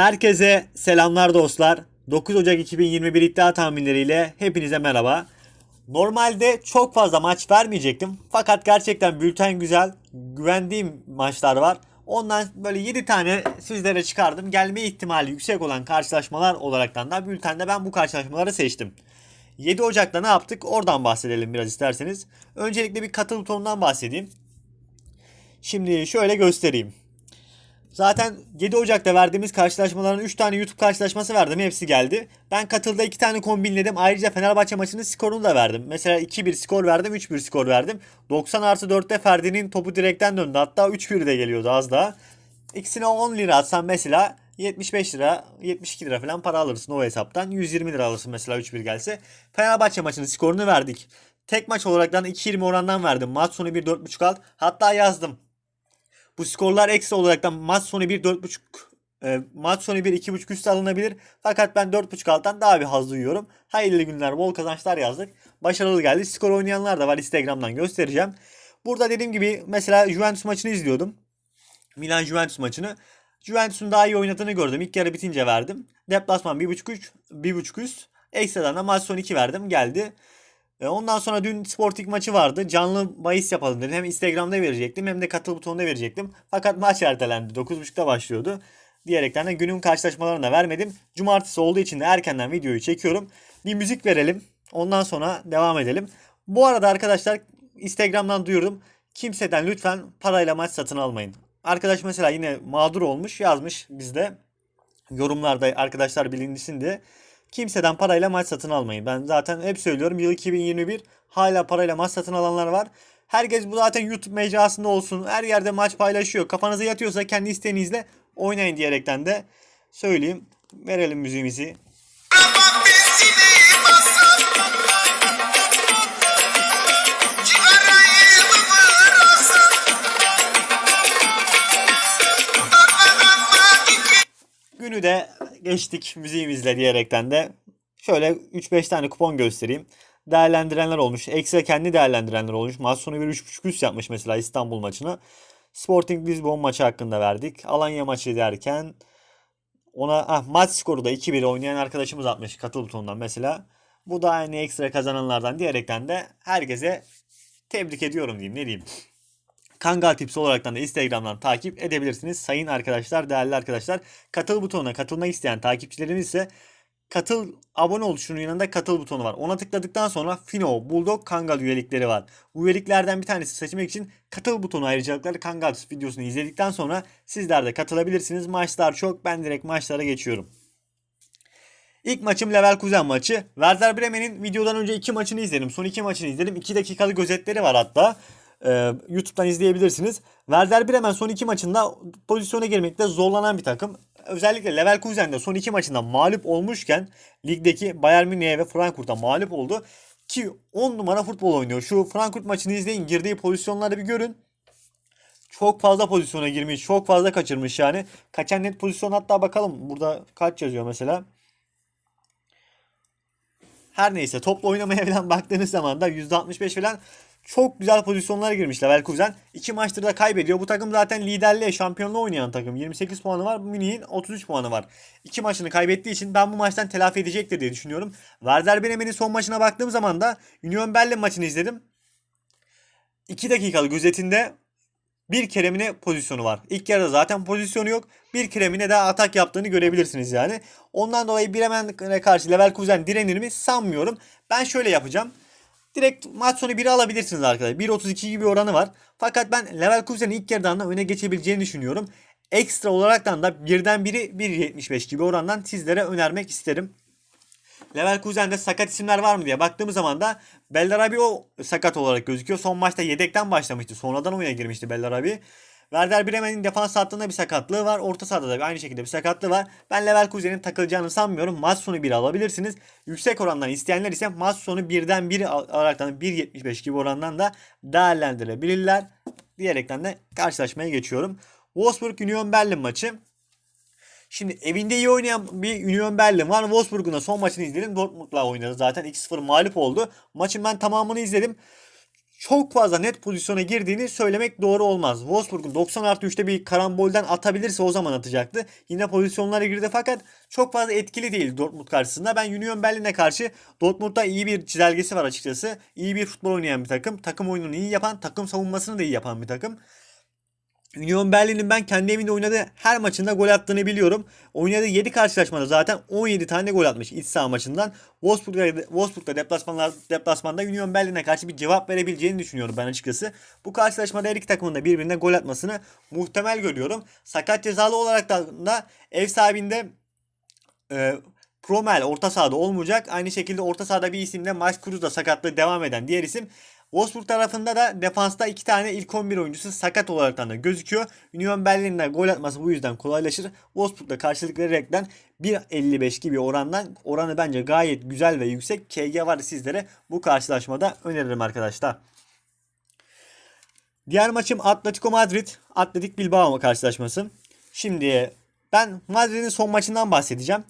Herkese selamlar dostlar. 9 Ocak 2021 iddia tahminleriyle hepinize merhaba. Normalde çok fazla maç vermeyecektim. Fakat gerçekten bülten güzel, güvendiğim maçlar var. Ondan böyle 7 tane sizlere çıkardım. Gelme ihtimali yüksek olan karşılaşmalar olaraktan da bültende ben bu karşılaşmaları seçtim. 7 Ocak'ta ne yaptık? Oradan bahsedelim biraz isterseniz. Öncelikle bir katıl butonundan bahsedeyim. Şimdi şöyle göstereyim. Zaten 7 Ocak'ta verdiğimiz karşılaşmaların 3 tane YouTube karşılaşması verdim. Hepsi geldi. Ben katılda 2 tane kombinledim. Ayrıca Fenerbahçe maçının skorunu da verdim. Mesela 2-1 skor verdim, 3-1 skor verdim. 90 artı 4'te Ferdi'nin topu direkten döndü. Hatta 3-1 de geliyordu az daha. İkisine 10 lira atsan mesela 75 lira, 72 lira falan para alırsın o hesaptan. 120 lira alırsın mesela 3-1 gelse. Fenerbahçe maçının skorunu verdik. Tek maç olaraktan 2-20 orandan verdim. Maç sonu 1-4.5 alt. Hatta yazdım. Bu skorlar ekstra olaraktan maç sonu 1 4.5 e, maç sonu 1 2.5 üstü alınabilir. Fakat ben 4.5 alttan daha bir haz duyuyorum. Hayırlı günler, bol kazançlar yazdık. Başarılı geldi. Skor oynayanlar da var. Instagram'dan göstereceğim. Burada dediğim gibi mesela Juventus maçını izliyordum. Milan Juventus maçını. Juventus'un daha iyi oynadığını gördüm. İlk yarı bitince verdim. Deplasman 1.5 3 1.5 üst. Ekstradan da maç sonu 2 verdim. Geldi. E, Ondan sonra dün Sporting maçı vardı. Canlı bahis yapalım dedim. Hem Instagram'da verecektim hem de katıl butonunda verecektim. Fakat maç ertelendi. 9.30'da başlıyordu. Diyerekten de günün karşılaşmalarını da vermedim. Cumartesi olduğu için de erkenden videoyu çekiyorum. Bir müzik verelim. Ondan sonra devam edelim. Bu arada arkadaşlar Instagram'dan duyurdum. Kimseden lütfen parayla maç satın almayın. Arkadaş mesela yine mağdur olmuş yazmış bizde. Yorumlarda arkadaşlar bilinsin diye. Kimseden parayla maç satın almayın. Ben zaten hep söylüyorum yıl 2021 hala parayla maç satın alanlar var. Herkes bu zaten YouTube mecrasında olsun. Her yerde maç paylaşıyor. Kafanıza yatıyorsa kendi isteğinizle oynayın diyerekten de söyleyeyim. Verelim müziğimizi. Günü de geçtik müziğimizle diyerekten de şöyle 3-5 tane kupon göstereyim. Değerlendirenler olmuş. Ekstra kendi değerlendirenler olmuş. Maç sonu bir 3.5 üst yapmış mesela İstanbul maçını. Sporting Lisbon maçı hakkında verdik. Alanya maçı derken ona ah, maç skoru da 2-1 oynayan arkadaşımız atmış katıl butonundan mesela. Bu da aynı ekstra kazananlardan diyerekten de herkese tebrik ediyorum diyeyim ne diyeyim. Kangal Tips olaraktan da Instagram'dan takip edebilirsiniz. Sayın arkadaşlar, değerli arkadaşlar. Katıl butonuna katılmak isteyen takipçilerimiz ise katıl abone ol şunun yanında katıl butonu var. Ona tıkladıktan sonra Fino, Bulldog, Kangal üyelikleri var. Üyeliklerden bir tanesi seçmek için katıl butonu ayrıcalıkları Kangal videosunu izledikten sonra sizler de katılabilirsiniz. Maçlar çok. Ben direkt maçlara geçiyorum. İlk maçım Leverkusen maçı. Werder Bremen'in videodan önce iki maçını izledim. Son iki maçını izledim. 2 dakikalık özetleri var hatta. Ee, YouTube'dan izleyebilirsiniz. Werder Bremen son iki maçında pozisyona girmekte zorlanan bir takım. Özellikle Leverkusen'de son iki maçında mağlup olmuşken ligdeki Bayern Münih'e ve Frankfurt'a mağlup oldu. Ki 10 numara futbol oynuyor. Şu Frankfurt maçını izleyin. Girdiği pozisyonları bir görün. Çok fazla pozisyona girmiş. Çok fazla kaçırmış yani. Kaçan net pozisyon hatta bakalım. Burada kaç yazıyor mesela. Her neyse topla oynamaya falan baktığınız zaman da %65 falan çok güzel pozisyonlara girmiş Leverkusen. İki maçtır da kaybediyor. Bu takım zaten liderliğe, şampiyonluğa oynayan takım. 28 puanı var. Münih'in 33 puanı var. İki maçını kaybettiği için ben bu maçtan telafi edecektir diye düşünüyorum. Werder Bremen'in son maçına baktığım zaman da Union Berlin maçını izledim. 2 dakikalık gözetinde bir keremine pozisyonu var. İlk yarıda zaten pozisyonu yok. Bir keremine de atak yaptığını görebilirsiniz yani. Ondan dolayı Bremen'e karşı Leverkusen direnir mi sanmıyorum. Ben şöyle yapacağım. Direkt maç sonu 1'i alabilirsiniz arkadaşlar. 1.32 gibi oranı var. Fakat ben Leverkusen'in ilk yarıdan da öne geçebileceğini düşünüyorum. Ekstra olaraktan da birden biri 1.75 gibi orandan sizlere önermek isterim. Leverkusen'de sakat isimler var mı diye baktığımız zaman da Bellarabi o sakat olarak gözüküyor. Son maçta yedekten başlamıştı. Sonradan oyuna girmişti Bellarabi. Werder Bremen'in defans hattında bir sakatlığı var. Orta sahada da aynı şekilde bir sakatlığı var. Ben Leverkusen'in takılacağını sanmıyorum. Maç sonu 1 alabilirsiniz. Yüksek orandan isteyenler ise maç sonu 1'den 1 alaraktan 1.75 gibi orandan da değerlendirebilirler. Diyerekten de karşılaşmaya geçiyorum. Wolfsburg Union Berlin maçı. Şimdi evinde iyi oynayan bir Union Berlin var. Wolfsburg'un da son maçını izledim. Dortmund'la oynadı zaten. 2-0 mağlup oldu. Maçın ben tamamını izledim. Çok fazla net pozisyona girdiğini söylemek doğru olmaz. Wolfsburg'un 90 artı 3'te bir karambolden atabilirse o zaman atacaktı. Yine pozisyonlara girdi fakat çok fazla etkili değil Dortmund karşısında. Ben Union Berlin'e karşı Dortmund'da iyi bir çizelgesi var açıkçası. İyi bir futbol oynayan bir takım. Takım oyununu iyi yapan, takım savunmasını da iyi yapan bir takım. Union Berlin'in ben kendi evinde oynadığı her maçında gol attığını biliyorum. Oynadığı 7 karşılaşmada zaten 17 tane gol atmış iç saha maçından. Wolfsburg'da, Wolfsburg'da deplasmanlar, deplasmanda Union Berlin'e karşı bir cevap verebileceğini düşünüyorum ben açıkçası. Bu karşılaşmada her iki takımın da birbirine gol atmasını muhtemel görüyorum. Sakat cezalı olarak da, da ev sahibinde e, Promel orta sahada olmayacak. Aynı şekilde orta sahada bir isim de Max Cruz da sakatlığı devam eden diğer isim. Wolfsburg tarafında da defansta iki tane ilk 11 oyuncusu sakat olaraktan da gözüküyor. Union Berlin'in de gol atması bu yüzden kolaylaşır. Wolfsburg'da karşılık vererekten 1.55 gibi orandan oranı bence gayet güzel ve yüksek. KG var sizlere bu karşılaşmada öneririm arkadaşlar. Diğer maçım Atletico Madrid, Atletik Bilbao karşılaşması. Şimdi ben Madrid'in son maçından bahsedeceğim.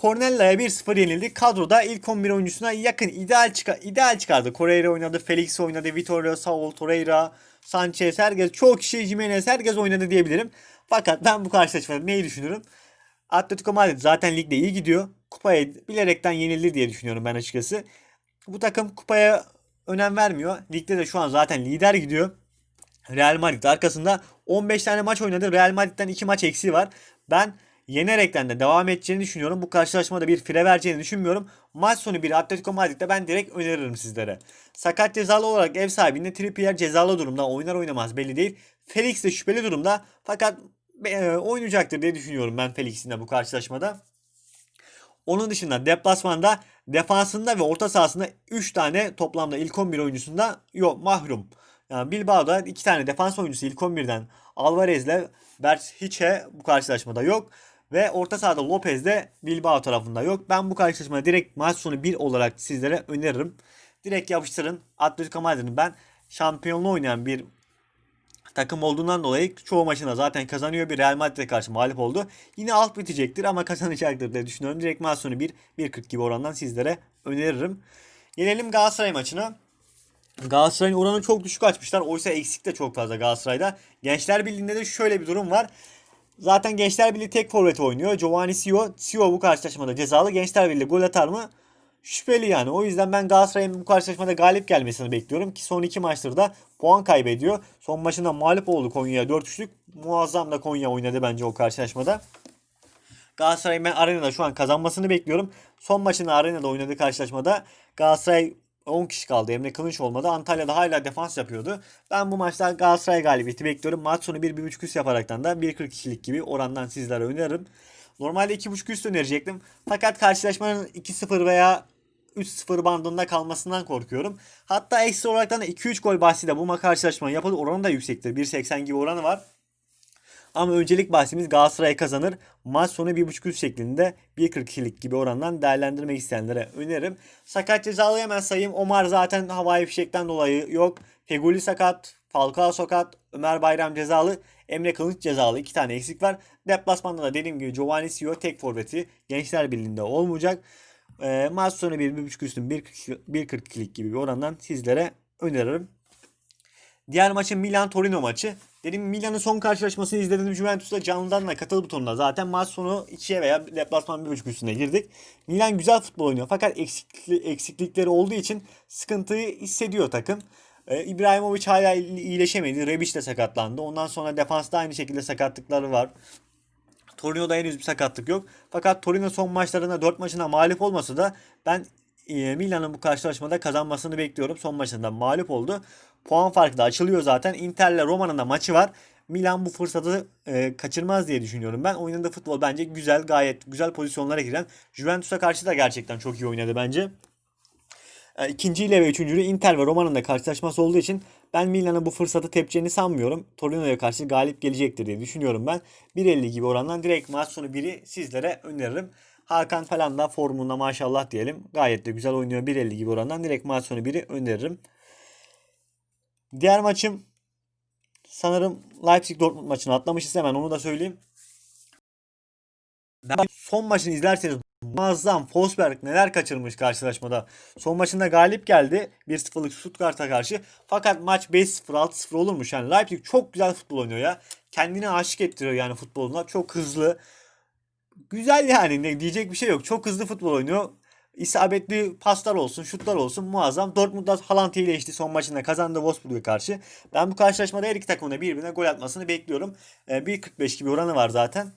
Cornella'ya 1-0 yenildi. Kadroda ilk 11 oyuncusuna yakın ideal çıkar ideal çıkardı. Correira oynadı, Felix oynadı, Vitor Saul, Torreira, Sanchez, herkes çok kişi Jimenez herkes oynadı diyebilirim. Fakat ben bu karşılaşmada neyi düşünüyorum? Atletico Madrid zaten ligde iyi gidiyor. Kupaya bilerekten yenildi diye düşünüyorum ben açıkçası. Bu takım kupaya önem vermiyor. Ligde de şu an zaten lider gidiyor. Real Madrid arkasında 15 tane maç oynadı. Real Madrid'den 2 maç eksiği var. Ben yenerekten de devam edeceğini düşünüyorum. Bu karşılaşmada bir fire vereceğini düşünmüyorum. Maç sonu bir Atletico Madrid'de ben direkt öneririm sizlere. Sakat cezalı olarak ev sahibinde Trippier cezalı durumda. Oynar oynamaz belli değil. Felix de şüpheli durumda. Fakat e, oynayacaktır diye düşünüyorum ben Felix'in de bu karşılaşmada. Onun dışında deplasmanda defansında ve orta sahasında 3 tane toplamda ilk 11 oyuncusunda yok mahrum. Yani Bilbao'da 2 tane defans oyuncusu ilk 11'den Alvarez'le Berchiche bu karşılaşmada yok. Ve orta sahada Lopez de Bilbao tarafında yok. Ben bu karşılaşmada direkt maç sonu 1 olarak sizlere öneririm. Direkt yapıştırın. Atletico Madrid'in ben şampiyonluğu oynayan bir takım olduğundan dolayı çoğu maçında zaten kazanıyor. Bir Real Madrid'e karşı mağlup oldu. Yine alt bitecektir ama kazanacaktır diye düşünüyorum. Direkt maç sonu 1 1.40 gibi orandan sizlere öneririm. Gelelim Galatasaray maçına. Galatasaray'ın oranı çok düşük açmışlar. Oysa eksik de çok fazla Galatasaray'da. Gençler Birliği'nde de şöyle bir durum var. Zaten Gençler Birliği tek forvet oynuyor. Giovanni Sio. Sio bu karşılaşmada cezalı. Gençler Birliği gol atar mı? Şüpheli yani. O yüzden ben Galatasaray'ın bu karşılaşmada galip gelmesini bekliyorum. Ki son iki maçtır da puan kaybediyor. Son maçında mağlup oldu Konya'ya 4-3'lük. Muazzam da Konya oynadı bence o karşılaşmada. Galatasaray'ın ben arenada şu an kazanmasını bekliyorum. Son maçını arenada oynadığı karşılaşmada Galatasaray 10 kişi kaldı. Emre Kılınç olmadı. Antalya'da hala defans yapıyordu. Ben bu maçta Galatasaray galibiyeti bekliyorum. Maç sonu 1-1.5 üst yaparaktan da 1.42'lik gibi orandan sizlere öneririm. Normalde 2.5 üst önerecektim. Fakat karşılaşmanın 2-0 veya 3-0 bandında kalmasından korkuyorum. Hatta ekstra olaraktan da 2-3 gol bahsiyle bu karşılaşma yapılır. Oranı da yüksektir. 1.80 gibi oranı var. Ama öncelik bahsimiz Galatasaray kazanır. Maç sonu 1.5 üst şeklinde 1.42'lik gibi orandan değerlendirmek isteyenlere öneririm. Sakat cezalı hemen sayayım. Omar zaten havai fişekten dolayı yok. Feguli sakat. Falcao sakat. Ömer Bayram cezalı. Emre Kılıç cezalı. iki tane eksik var. Deplasmanda da dediğim gibi Giovanni Sio tek forveti. Gençler Birliği'nde olmayacak. E, maç sonu 1.5 üstün 1.42'lik gibi bir orandan sizlere öneririm. Diğer maçın Milan-Torino maçı. Dedim Milan'ın son karşılaşmasını izledim Juventus'la canlıdan da katıl butonuna. Zaten maç sonu 2'ye veya deplasman 1.5 üstüne girdik. Milan güzel futbol oynuyor fakat eksikli, eksiklikleri olduğu için sıkıntıyı hissediyor takım. Ee, İbrahimovic hala iyileşemedi. Rebic de sakatlandı. Ondan sonra defansta aynı şekilde sakatlıkları var. Torino'da henüz bir sakatlık yok. Fakat Torino son maçlarında 4 maçına mağlup olmasa da ben Milan'ın bu karşılaşmada kazanmasını bekliyorum. Son maçında mağlup oldu. Puan farkı da açılıyor zaten. Inter'le Roma'nın da maçı var. Milan bu fırsatı e, kaçırmaz diye düşünüyorum ben. Oynadığı futbol bence güzel, gayet güzel pozisyonlara giren. Juventus'a karşı da gerçekten çok iyi oynadı bence. E, ikinciyle ve üçüncülü Inter ve Roma'nın da karşılaşması olduğu için ben Milan'a bu fırsatı tepeceğini sanmıyorum. Torino'ya karşı galip gelecektir diye düşünüyorum ben. 1.50 gibi orandan direkt maç sonu 1'i sizlere öneririm. Hakan falan da formunda maşallah diyelim. Gayet de güzel oynuyor 1.50 gibi orandan. Direkt maç sonu 1'i öneririm. Diğer maçım sanırım Leipzig Dortmund maçını atlamışız hemen onu da söyleyeyim. Ben son maçını izlerseniz muazzam Forsberg neler kaçırmış karşılaşmada. Son maçında galip geldi 1-0'lık Stuttgart'a karşı. Fakat maç 5-0 6-0 olurmuş. Yani Leipzig çok güzel futbol oynuyor ya. Kendini aşık ettiriyor yani futboluna. Çok hızlı. Güzel yani ne diyecek bir şey yok. Çok hızlı futbol oynuyor. İsabetli paslar olsun, şutlar olsun muazzam. Dortmund'da Haaland ile işte son maçında kazandı Wolfsburg'a karşı. Ben bu karşılaşmada her iki takımın da birbirine gol atmasını bekliyorum. Ee, 1.45 gibi oranı var zaten.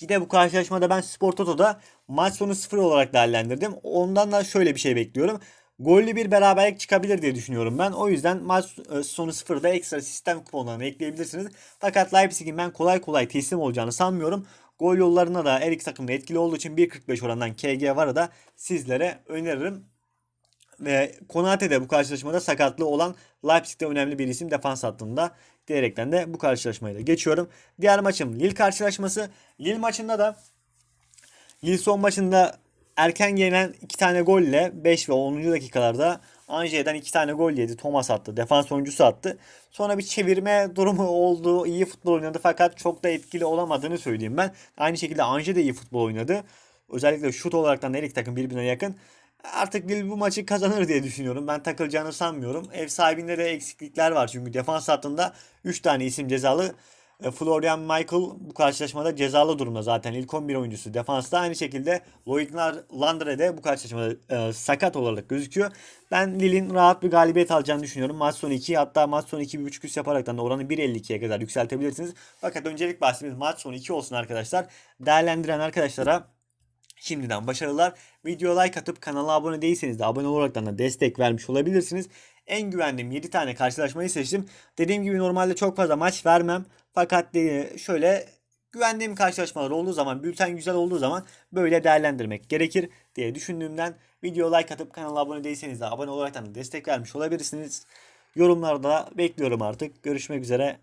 Yine bu karşılaşmada ben Spor Toto'da maç sonu 0 olarak değerlendirdim. Ondan da şöyle bir şey bekliyorum. Gollü bir beraberlik çıkabilir diye düşünüyorum ben. O yüzden maç e, sonu 0'da ekstra sistem kuponlarını ekleyebilirsiniz. Fakat Leipzig'in ben kolay kolay teslim olacağını sanmıyorum. Gol yollarına da her iki takım etkili olduğu için 1.45 orandan KG varı da sizlere öneririm. Ve Konate de bu karşılaşmada sakatlığı olan Leipzig'te önemli bir isim defans hattında diyerekten de bu karşılaşmayı da geçiyorum. Diğer maçım Lille karşılaşması. Lille maçında da Lille son maçında erken gelen iki tane golle 5 ve 10. dakikalarda Ange'den iki tane gol yedi. Thomas attı. Defans oyuncusu attı. Sonra bir çevirme durumu oldu. İyi futbol oynadı fakat çok da etkili olamadığını söyleyeyim ben. Aynı şekilde Ange de iyi futbol oynadı. Özellikle şut olaraktan her iki takım birbirine yakın. Artık Lille bu maçı kazanır diye düşünüyorum. Ben takılacağını sanmıyorum. Ev sahibinde de eksiklikler var. Çünkü defans hattında 3 tane isim cezalı. E, Florian Michael bu karşılaşmada cezalı durumda zaten. İlk 11 oyuncusu defansta. Aynı şekilde Lloyd Landre de bu karşılaşmada e, sakat olarak gözüküyor. Ben Lille'in rahat bir galibiyet alacağını düşünüyorum. Maç sonu 2 hatta maç sonu 2.5 üst yaparaktan da oranı 1.52'ye kadar yükseltebilirsiniz. Fakat öncelik bahsimiz maç sonu 2 olsun arkadaşlar. Değerlendiren arkadaşlara Şimdiden başarılar. Video like atıp kanala abone değilseniz de abone olaraktan da destek vermiş olabilirsiniz. En güvendiğim 7 tane karşılaşmayı seçtim. Dediğim gibi normalde çok fazla maç vermem. Fakat de şöyle güvendiğim karşılaşmalar olduğu zaman, bülten güzel olduğu zaman böyle değerlendirmek gerekir diye düşündüğümden video like atıp kanala abone değilseniz de abone olaraktan da destek vermiş olabilirsiniz. Yorumlarda bekliyorum artık. Görüşmek üzere.